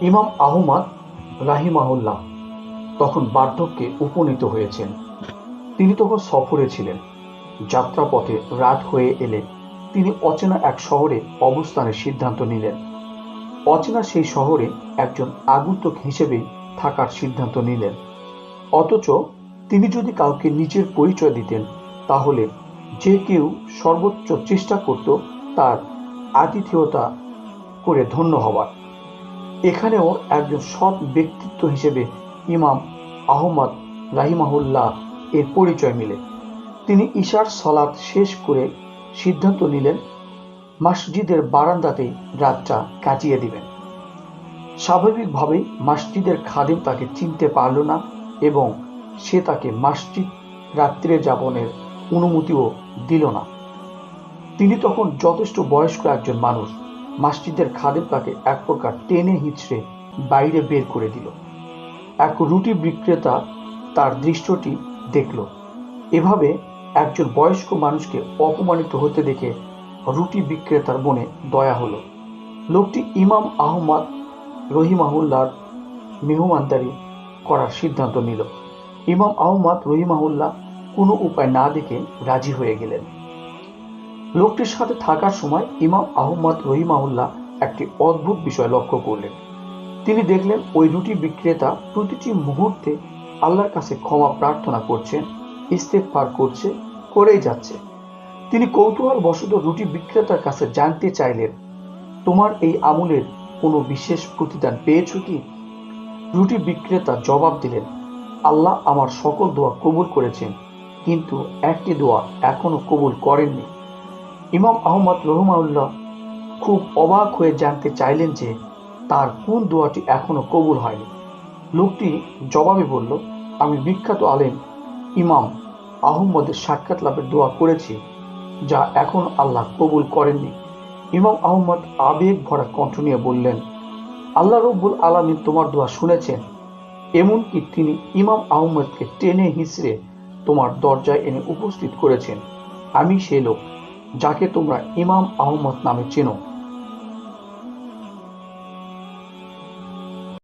ইমাম আহমদ রাহিমাহুল্লাহ তখন বার্ধক্যে উপনীত হয়েছেন। তিনি তখন সফরে ছিলেন। যাত্রাপথে রাত হয়ে এলে তিনি অচেনা এক শহরে অবস্থানের সিদ্ধান্ত নিলেন। অচেনা সেই শহরে একজন আগন্তুক হিসেবে থাকার সিদ্ধান্ত নিলেন। অথচ তিনি যদি কাউকে নিজের পরিচয় দিতেন, তাহলে যে কেউ সর্বোচ্চ চেষ্টা করত তার আতিথেয়তা করে ধন্য হবার এখানেও একজন সৎ ব্যক্তিত্ব হিসেবে ইমাম আহমদ রাহিমাহুল্লাহ এর পরিচয় মিলে। তিনি ঈশার সলাৎ শেষ করে সিদ্ধান্ত নিলেন, মসজিদের বারান্দাতেই রাতটা কাটিয়ে দিবেন। স্বাভাবিকভাবেই মসজিদের খাদিম তাকে চিনতে পারল না এবং সে তাকে মসজিদ রাত্রে যাপনের অনুমতিও দিল না। তিনি তখন যথেষ্ট বয়স্ক একজন মানুষ। মসজিদের খাদেম তাকে এক প্রকার টেনে হিঁচড়ে বাইরে বের করে দিল। এক রুটি বিক্রেতা তার দৃশ্যটি দেখল। এভাবে একজন বয়স্ক মানুষকে অপমানিত হতে দেখে রুটি বিক্রেতার মনে দয়া হলো। লোকটি ইমাম আহমদ রহিমাহুল্লার মেহমানদারি করার সিদ্ধান্ত নিল। ইমাম আহমদ রহিমাহুল্লাহ কোনো উপায় না দেখে রাজি হয়ে গেলেন। লোকটির সাথে থাকার সময় ইমাম আহমদ রহিমাহুল্লাহ একটি অদ্ভুত বিষয় লক্ষ্য করলেন। তিনি দেখলেন ওই রুটি বিক্রেতা প্রতিটি মুহূর্তে আল্লাহর কাছে ক্ষমা প্রার্থনা করছেন ইস্তেকফার করছে, করেই যাচ্ছে। তিনি কৌতূহল বশত রুটি বিক্রেতার কাছে জানতে চাইলেন, তোমার এই আমলের কোনো বিশেষ প্রতিদান পেয়েছ কি? রুটি বিক্রেতা জবাব দিলেন, আল্লাহ আমার সকল দোয়া কবুল করেছেন, কিন্তু একটি দোয়া এখনও কবুল করেননি। ইমাম আহমদ রহমাউল্লাহ খুব অবাক হয়ে জানতে চাইলেন যে তার কোন দোয়াটি এখনও কবুল হয়নি। লোকটি জবাবে বলল, আমি বিখ্যাত আলেম ইমাম আহম্মদের সাক্ষাৎ লাভের দোয়া করেছি, যা এখন আল্লাহ কবুল করেননি। ইমাম আহমদ আবেগ ভরা কণ্ঠ নিয়ে বললেন, আল্লাহ রব্বুল আলমিন তোমার দোয়া শুনেছেন, এমনকি তিনি ইমাম আহমদকে টেনে হিসড়ে তোমার দরজায় এনে উপস্থিত করেছেন। আমি সে লোক। যাকে তোমরা ইমাম আহমদ নামে চেনো।